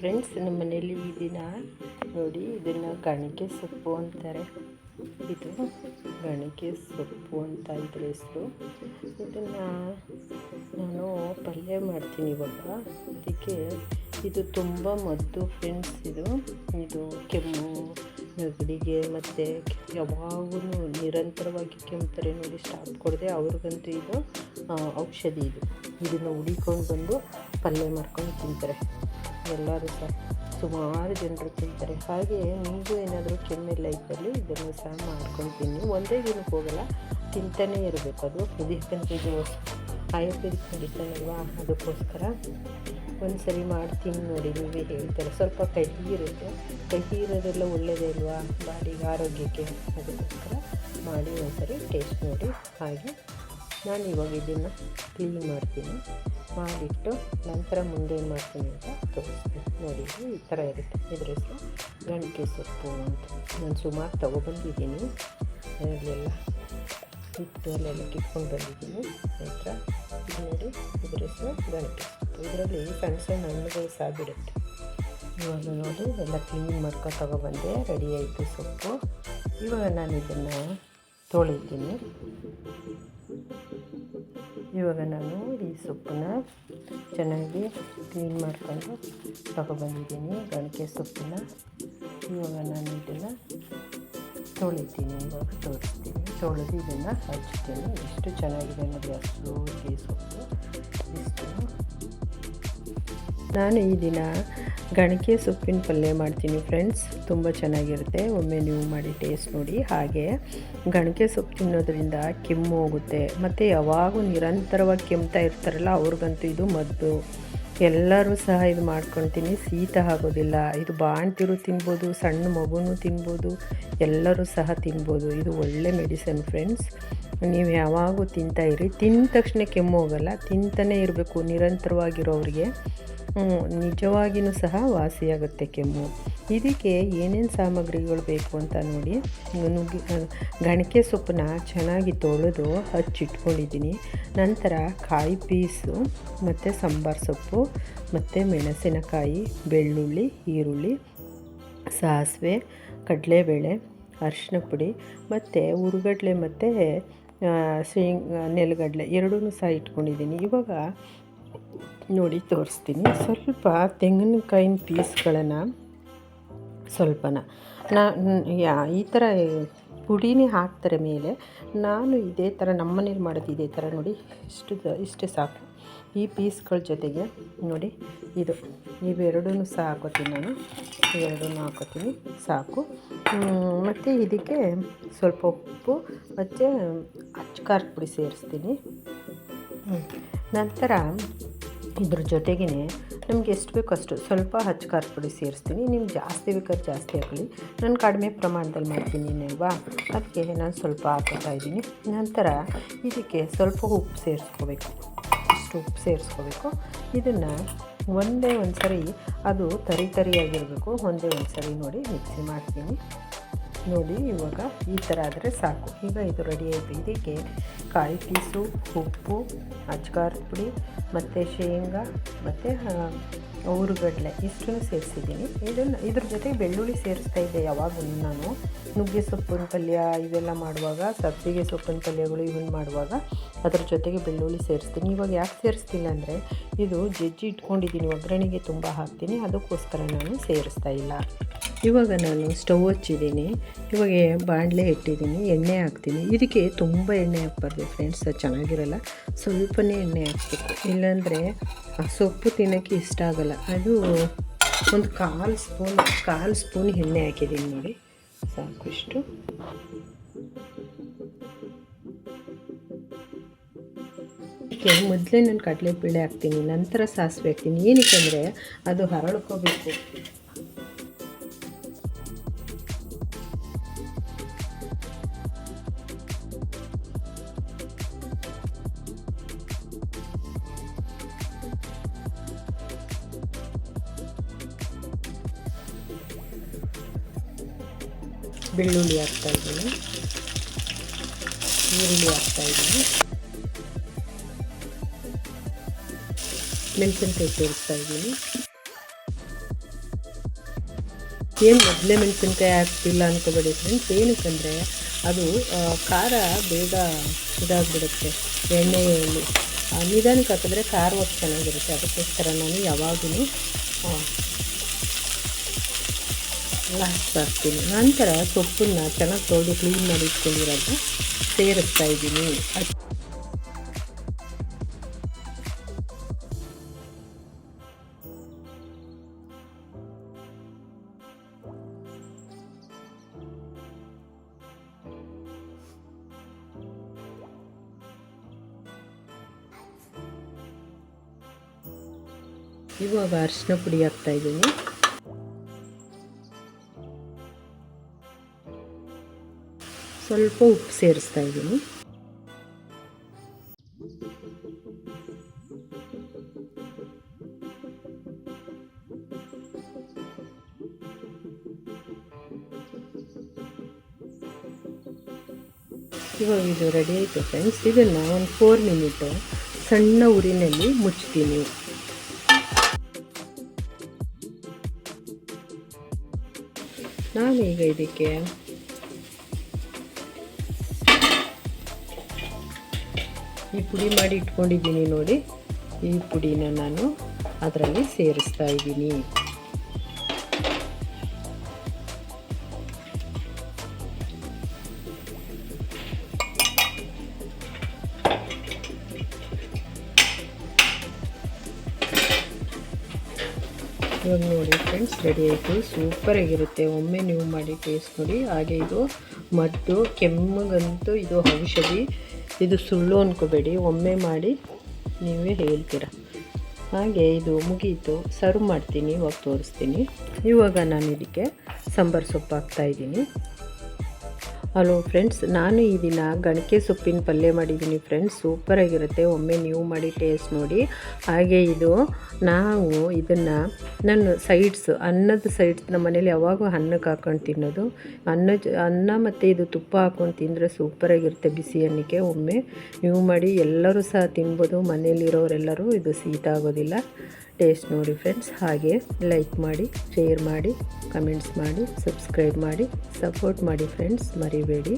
Friends, ನಮ್ಮ ಮನೇಲಿ ಈ ದಿನ ನೋಡಿ ಇದನ್ನು ಗಣಿಕೆ ಸೊಪ್ಪು ಅಂತಾರೆ. ಇದು ಗಣಿಕೆ ಸೊಪ್ಪು ಅಂತ ಇದ್ರ ಹೆಸರು. ಇದನ್ನು ನಾನು ಪಲ್ಯ ಮಾಡ್ತೀನಿ ಇವಾಗ. ಅದಕ್ಕೆ ಇದು ತುಂಬ ಮದ್ದು ಫ್ರೆಂಡ್ಸ್ ಇದು. ಇದು ಕೆಮ್ಮು, ನೆಗಡಿಗೆ ಮತ್ತು ಯಾವಾಗೂ ನಿರಂತರವಾಗಿ ಕೆಮ್ತಾರೆ ನೋಡಿ ಸ್ಟಾಪ್ ಕೊಡದೆ ಅವ್ರಿಗಂತೂ ಇದು ಔಷಧಿ ಇದು. ಇದನ್ನು ಹುಡಿಕೊಂಡು ಬಂದು ಪಲ್ಯ ಮಾಡ್ಕೊಂಡು ತಿಂತಾರೆ. ಎಲ್ಲರೂ ಸಹ ಸುಮಾರು ಜನರು ತಿಂತಾರೆ. ಹಾಗೆ ನಿಮಗೂ ಏನಾದರೂ ಕೆಮ್ಮೆ ಇದ್ದಲ್ಲಿ ಇದನ್ನು ಸಹ ಮಾಡ್ಕೊಂಡು ತಿನ್ನಿ ಒಂದೇ ದಿನಕ್ಕೆ ಹೋಗಲ್ಲ, ತಿಂತಾನೇ ಇರಬೇಕು. ಅದು ಇದು ಯಾಕಂದರೆ ಇದು ಆಯುರ್ವೇದಿಕ್ ಮೆಡಿಸನ್ ಅಲ್ವಾ ಅದಕ್ಕೋಸ್ಕರ ಒಂದು ಸರಿ ಮಾಡ್ತೀನಿ ನೋಡಿ ನೀವೇ ಹೇಳ್ತಾರೆ. ಸ್ವಲ್ಪ ಕಹಿ ಇರುತ್ತೆ ಕಹಿ ಇರೋದೆಲ್ಲ ಒಳ್ಳೆಯದೇ ಅಲ್ವಾ? ಬಾಡಿಗೆ ಆರೋಗ್ಯಕ್ಕೆ ಅದಕ್ಕೋಸ್ಕರ ಮಾಡಿ ಒಂದು ಸರಿ ಟೇಸ್ಟ್ ನೋಡಿ. ಹಾಗೆ ನಾನು ಇವಾಗ ಇದನ್ನು ಕ್ಲೀನ್ ಮಾಡ್ತೀನಿ. ಮಾಡಿಟ್ಟು ನಂತರ ಮುಂದೆ ಏನು ಮಾಡ್ತೀನಿ ಅಂತ ತೋರಿಸ್ತೀನಿ. ನೋಡಿ, ಈ ಥರ ಇರುತ್ತೆ. ಇದ್ರ ಹೆಸರು ಗಂಟೆ ಸೊಪ್ಪು ಅಂತ. ನಾನು ಸುಮಾರು ತೊಗೊಬಂದಿದ್ದೀನಿ. ಅದರಲ್ಲೆಲ್ಲ ಹಿಟ್ಟು ಅಲ್ಲೆಲ್ಲ ಕಿತ್ಕೊಂಡು ಬಂದಿದ್ದೀನಿ. ನಂತರ ನೋಡಿ, ಇದ್ರ ಹೆಸರು ಗಂಟೆ ಸೊಪ್ಪು. ಇದರಲ್ಲಿ ಸಣ್ಣ ಸಣ್ಣ ಹಣ್ಣುಗಳು ಸಹ ಬಿಡುತ್ತೆ ಇವಾಗ ನೋಡಿ, ಎಲ್ಲ ಕ್ಲೀನ್ ಮಾಡ್ಕೊಂಡು ತೊಗೊಬಂದೆ, ರೆಡಿ ಆಯಿತು ಸೊಪ್ಪು. ಇವಾಗ ನಾನು ಇದನ್ನು ತೊಳಿತೀನಿ ಇವಾಗ ನಾನು ಈ ಸೊಪ್ಪನ್ನ ಚೆನ್ನಾಗಿ ಕ್ಲೀನ್ ಮಾಡ್ಕೊಂಡು ತಗೊಬಂದಿದ್ದೀನಿ ಗಣಕೆ ಸೊಪ್ಪನ್ನ ಇವಾಗ ನಾನು ಇದನ್ನು ತೊಳಿತೀನಿ, ಇವಾಗ ತೋರಿಸ್ತೀನಿ. ತೊಳೆದು ಇದನ್ನು ಹಚ್ತೀನಿ. ಎಷ್ಟು ಚೆನ್ನಾಗಿದೆ ನೋಡಿ, ಅಷ್ಟು ಈ ಸೊಪ್ಪು. ಇಷ್ಟು. ನಾನು ಈ ದಿನ ಗಣಕೆ ಸೊಪ್ಪಿನ ಪಲ್ಯ ಮಾಡ್ತೀನಿ ಫ್ರೆಂಡ್ಸ್ ತುಂಬ ಚೆನ್ನಾಗಿರುತ್ತೆ. ಒಮ್ಮೆ ನೀವು ಮಾಡಿ ಟೇಸ್ಟ್ ನೋಡಿ. ಹಾಗೆ ಗಣಕೆ ಸೊಪ್ಪು ತಿನ್ನೋದ್ರಿಂದ ಕೆಮ್ಮು ಹೋಗುತ್ತೆ. ಮತ್ತು ಯಾವಾಗೂ ನಿರಂತರವಾಗಿ ಕೆಮ್ತಾ ಇರ್ತಾರಲ್ಲ, ಅವ್ರಿಗಂತೂ ಇದು ಮದ್ದು. ಎಲ್ಲರೂ ಸಹ ಇದು ಮಾಡ್ಕೊಳ್ತೀನಿ. ಶೀತ ಆಗೋದಿಲ್ಲ. ಇದು ಬಾಣ್ತಿರು ತಿನ್ಬೋದು, ಸಣ್ಣ ಮಗುನೂ ತಿನ್ಬೋದು, ಎಲ್ಲರೂ ಸಹ ತಿನ್ಬೋದು. ಇದು ಒಳ್ಳೆ ಮೆಡಿಸನ್ ಫ್ರೆಂಡ್ಸ್ ನೀವು ಯಾವಾಗೂ ಇರಿ. ತಿಂದ ತಕ್ಷಣ ಕೆಮ್ಮು ಹೋಗಲ್ಲ. ತಿಂತಾನೇ ಇರಬೇಕು. ನಿರಂತರವಾಗಿರೋರಿಗೆ ನಿಜವಾಗಿಯೂ ಸಹ ವಾಸಿಯಾಗುತ್ತೆ ಕೆಮ್ಮು. ಇದಕ್ಕೆ ಏನೇನು ಸಾಮಗ್ರಿಗಳು ಬೇಕು ಅಂತ ನೋಡಿ. ನುಗ್ಗಿ ಗಣಿಕೆ ಸೊಪ್ಪನ್ನ ಚೆನ್ನಾಗಿ ತೊಳೆದು ಹಚ್ಚಿಟ್ಕೊಂಡಿದ್ದೀನಿ. ನಂತರ ಕಾಯಿ ಪೀಸು, ಮತ್ತು ಸಾಂಬಾರು ಸೊಪ್ಪು, ಮತ್ತು ಮೆಣಸಿನಕಾಯಿ, ಬೆಳ್ಳುಳ್ಳಿ, ಈರುಳ್ಳಿ, ಸಾಸಿವೆ, ಕಡಲೆಬೇಳೆ ಅರಿಶಿನ ಪುಡಿ, ಮತ್ತು ಹುರುಗಡ್ಲೆ ಮತ್ತು ಶೇಂಗ, ನೆಲಗಡಲೆ ಎರಡೂ ಸಹ ಇಟ್ಕೊಂಡಿದ್ದೀನಿ. ಇವಾಗ ನೋಡಿ, ತೋರಿಸ್ತೀನಿ. ಸ್ವಲ್ಪ ತೆಂಗಿನಕಾಯಿನ ಪೀಸ್ಗಳನ್ನು ಸ್ವಲ್ಪನ. ನಾ, ಯಾ, ಈ ಥರ ಪುಡಿನೇ ಹಾಕ್ತಾರೆ ಮೇಲೆ ನಾನು ಇದೇ ಥರ ನಮ್ಮ ಮನೇಲಿ ಮಾಡೋದು ಇದೇ ಥರ ನೋಡಿ, ಇಷ್ಟು ಇಷ್ಟು ಸಾಕು. ಈ ಪೀಸ್ಗಳ ಜೊತೆಗೆ ನೋಡಿ, ಇದು ಇವೆರಡೂ ಸಹ ಹಾಕೋತೀನಿ ನಾನು. ಇವೆರಡೂ ಹಾಕೋತೀನಿ, ಸಾಕು. ಮತ್ತು ಇದಕ್ಕೆ ಸ್ವಲ್ಪ ಉಪ್ಪು, ಮತ್ತು ಅಚ್ಕಾರದ ಪುಡಿ ಸೇರಿಸ್ತೀನಿ. ನಂತರ ಇದ್ರ ಜೊತೆಗೇ ನಮ್ಗೆ ಎಷ್ಟು ಬೇಕೋ ಅಷ್ಟು ಸ್ವಲ್ಪ ಹಚ್ಚು ಖಾರ ಪುಡಿ ಸೇರಿಸ್ತೀನಿ. ನಿಮ್ಗೆ ಜಾಸ್ತಿ ಬೇಕಾದ್ರೆ ಜಾಸ್ತಿ ಹಾಕೊಳ್ಳಿ. ನಾನು ಕಡಿಮೆ ಪ್ರಮಾಣದಲ್ಲಿ ಮಾಡ್ತೀನಿ ಅಲ್ವಾ ಅದಕ್ಕೆ ನಾನು ಸ್ವಲ್ಪ ಹಾಕೋತಾ ಇದ್ದೀನಿ. ನಂತರ ಇದಕ್ಕೆ ಸ್ವಲ್ಪ ಉಪ್ಪು ಸೇರಿಸ್ಕೋಬೇಕು. ಇಷ್ಟು ಉಪ್ಪು ಸೇರಿಸ್ಕೋಬೇಕು. ಇದನ್ನು ಒಂದೇ ಒಂದು ಸರಿ ಅದು ತರಿ ತರಿಯಾಗಿರಬೇಕು. ಒಂದೇ ಒಂದು ಸರಿ ನೋಡಿ ಮಿಕ್ಸಿ ಮಾಡ್ತೀನಿ. ನೋಡಿ, ಇವಾಗ ಈ ಥರ ಆದರೆ ಸಾಕು. ಈಗ ಇದು ರೆಡಿ ಆಯಿತು. ಇದಕ್ಕೆ ಕಾಯಿ ಪೀಸು, ಉಪ್ಪು ಅಚ್ಕಾರದ ಪುಡಿ, ಮತ್ತು ಶೇಂಗಾ, ಮತ್ತು ಊರುಗಡ್ಲೆ. ಇಷ್ಟನ್ನು ಸೇರಿಸಿದ್ದೀನಿ. ಇದನ್ನು, ಇದ್ರ ಜೊತೆಗೆ ಬೆಳ್ಳುಳ್ಳಿ ಸೇರಿಸ್ತಾ ಇದ್ದೆ ಯಾವಾಗಲೂ ನಾನು ನುಗ್ಗೆ ಸೊಪ್ಪಿನ ಪಲ್ಯ ಇವೆಲ್ಲ ಮಾಡುವಾಗ ಸಬ್ಸಿಗೆ ಸೊಪ್ಪಿನ ಪಲ್ಯಗಳು ಇವನ್ನ ಮಾಡುವಾಗ ಅದ್ರ ಜೊತೆಗೆ ಬೆಳ್ಳುಳ್ಳಿ ಸೇರಿಸ್ತೀನಿ. ಇವಾಗ ಯಾಕೆ ಸೇರಿಸ್ತಿಲ್ಲ ಅಂದರೆ, ಇದು ಜಜ್ಜಿ ಇಟ್ಕೊಂಡಿದ್ದೀನಿ. ಒಗ್ಗರಣೆಗೆ ತುಂಬ ಹಾಕ್ತೀನಿ. ಅದಕ್ಕೋಸ್ಕರ ನಾನು ಸೇರಿಸ್ತಾ ಇಲ್ಲ. ಇವಾಗ ನಾನು ಸ್ಟವ್ ಹಚ್ಚಿದ್ದೀನಿ. ಇವಾಗ ಬಾಣಲೆ ಇಟ್ಟಿದ್ದೀನಿ, ಎಣ್ಣೆ ಹಾಕ್ತೀನಿ. ಇದಕ್ಕೆ ತುಂಬ ಎಣ್ಣೆ ಹಾಕ್ಬಾರ್ದು ಫ್ರೆಂಡ್ಸ್ ಚೆನ್ನಾಗಿರಲ್ಲ. ಸ್ವಲ್ಪನೇ ಎಣ್ಣೆ ಹಾಕ್ಬೇಕು. ಇಲ್ಲಾಂದರೆ ಆ ಸೊಪ್ಪು ತಿನ್ನೋಕ್ಕೆ ಇಷ್ಟ ಆಗೋಲ್ಲ. ಅದು ಒಂದು ಕಾಲು ಸ್ಪೂನ್ ಕಾಲು ಸ್ಪೂನ್ ಎಣ್ಣೆ ಹಾಕಿದ್ದೀನಿ ನೋಡಿ. ಸಾಕಷ್ಟು ಅದಕ್ಕೆ ಮೊದಲೇ ನಾನು ಕಡಲೆಬೇಳೆ ಹಾಕ್ತೀನಿ, ನಂತರ ಸಾಸಿವೆ ಹಾಕ್ತೀನಿ. ಏನಕ್ಕೆ ಅಂದರೆ ಅದು ಹರಳ್ಕೋಬೇಕು. ಬೆಳ್ಳುಳ್ಳಿ ಹಾಕ್ತಾ ಇದ್ದೀನಿ. ಈರುಳ್ಳಿ ಹಾಕ್ತಾ ಇದ್ದೀನಿ. ಮೆಣಸಿನ್ಕಾಯಿ ಸೇರಿಸ್ತಾ ಇದ್ದೀನಿ. ಏನು ಮೊದಲೇ ಮೆಣಸಿನ್ಕಾಯಿ ಹಾಕ್ತಿಲ್ಲ ಅನ್ಕೋಬೇಡಿ ಫ್ರೆಂಡ್ಸ್ ಏನಕ್ಕಂದರೆ ಅದು ಖಾರ ಬೇಗ ಇದಾಗ್ಬಿಡುತ್ತೆ. ಎಣ್ಣೆಯಲ್ಲಿ ನಿಧಾನಕ್ಕೆ ಹಾಕಿದ್ರೆ ಖಾರವಾಗಿ ಚೆನ್ನಾಗಿರುತ್ತೆ. ಅದಕ್ಕೋಸ್ಕರ ನಾನು ಯಾವಾಗಲೂ ಹಾಕ್ತೀನಿ ನಂತರ ಸೊಪ್ಪನ್ನು ಚೆನ್ನಾಗಿ ತೊಳೆದು ಕ್ಲೀನ್ ಮಾಡಿ ಇಟ್ಕೊಂಡಿರೋದ್ನ ಸೇರಿಸ್ತಾ ಇದ್ದೀನಿ. ಇವಾಗ ಅರಿಶಿನ ಪುಡಿ ಹಾಕ್ತಾ ಸ್ವಲ್ಪ ಉಪ್ಪು ಸೇರಿಸ್ತಾ ಇದ್ದೀನಿ. ಇವಾಗ ಇದು ರೆಡಿ ಆಯಿತು ಫ್ರೆಂಡ್ಸ್ ಇದನ್ನು ಒಂದು ಫೋರ್ ಮಿನಿಟ್ ಸಣ್ಣ ಉರಿನಲ್ಲಿ ಮುಚ್ತೀನಿ. ನಾನೀಗ ಇದಕ್ಕೆ ಈ ಪುಡಿ ಮಾಡಿ ಇಟ್ಕೊಂಡಿದ್ದೀನಿ ನೋಡಿ. ಈ ಪುಡಿನ ನಾನು ಅದರಲ್ಲಿ ಸೇರಿಸ್ತಾ ಇದ್ದೀನಿ. ಇವಾಗ ನೋಡಿ ಫ್ರೆಂಡ್ಸ್ ರೆಡಿ ಆಯಿತು. ಸೂಪರಾಗಿರುತ್ತೆ ಒಮ್ಮೆ ನೀವು ಮಾಡಿ ಟೇಸ್ಟ್ ನೋಡಿ. ಹಾಗೆ ಇದು ಮದ್ದು, ಕೆಮ್ಮಗಂತೂ ಇದು ಔಷಧಿ. ಇದು ಸುಳ್ಳು ಅಂದ್ಕೋಬೇಡಿ ಒಮ್ಮೆ ಮಾಡಿ ನೀವೇ ಹೇಳ್ತೀರ. ಹಾಗೆ ಇದು ಮುಗೀತು ಸರ್ವ್ ಮಾಡ್ತೀನಿ, ಇವಾಗ ತೋರಿಸ್ತೀನಿ. ಇವಾಗ ನಾನು ಇದಕ್ಕೆ ಸಾಂಬಾರು ಸೊಪ್ಪು ಹಾಕ್ತಾಯಿದ್ದೀನಿ ಹಲೋ ಫ್ರೆಂಡ್ಸ್ ನಾನು ಈ ದಿನ ಗಣಕೆ ಸೊಪ್ಪಿನ ಪಲ್ಯ ಮಾಡಿದ್ದೀನಿ ಫ್ರೆಂಡ್ಸ್ ಸೂಪರಾಗಿರುತ್ತೆ ಒಮ್ಮೆ ನೀವು ಮಾಡಿ ಟೇಸ್ಟ್ ನೋಡಿ. ಹಾಗೆ ಇದು ನಾವು ಇದನ್ನು ನನ್ನ ಸೈಡ್ಸ್ ಅನ್ನದ ಸೈಡ್ಸ್ ನಮ್ಮ ಮನೇಲಿ ಯಾವಾಗೂ ಅನ್ನಕ್ಕೆ ಹಾಕೊಂಡು ತಿನ್ನೋದು. ಅನ್ನ ಅನ್ನ ಮತ್ತು ಇದು ತುಪ್ಪ ಹಾಕೊಂಡು ತಿಂದರೆ ಸೂಪರಾಗಿರುತ್ತೆ ಬಿಸಿ ಅನ್ನಕ್ಕೆ. ಒಮ್ಮೆ ನೀವು ಮಾಡಿ ಎಲ್ಲರೂ ಸಹ ತಿನ್ಬೋದು. ಮನೇಲಿರೋರೆಲ್ಲರೂ ಇದು ಶೀತ ಆಗೋದಿಲ್ಲ. ಟೇಸ್ಟ್ ನೋಡಿ ಫ್ರೆಂಡ್ಸ್ ಹಾಗೆ ಲೈಕ್ ಮಾಡಿ ಶೇರ್ ಮಾಡಿ ಕಮೆಂಟ್ಸ್ ಮಾಡಿ ಸಬ್ಸ್ಕ್ರೈಬ್ ಮಾಡಿ ಸಪೋರ್ಟ್ ಮಾಡಿ ಫ್ರೆಂಡ್ಸ್ ಮರಿಬೇಡಿ.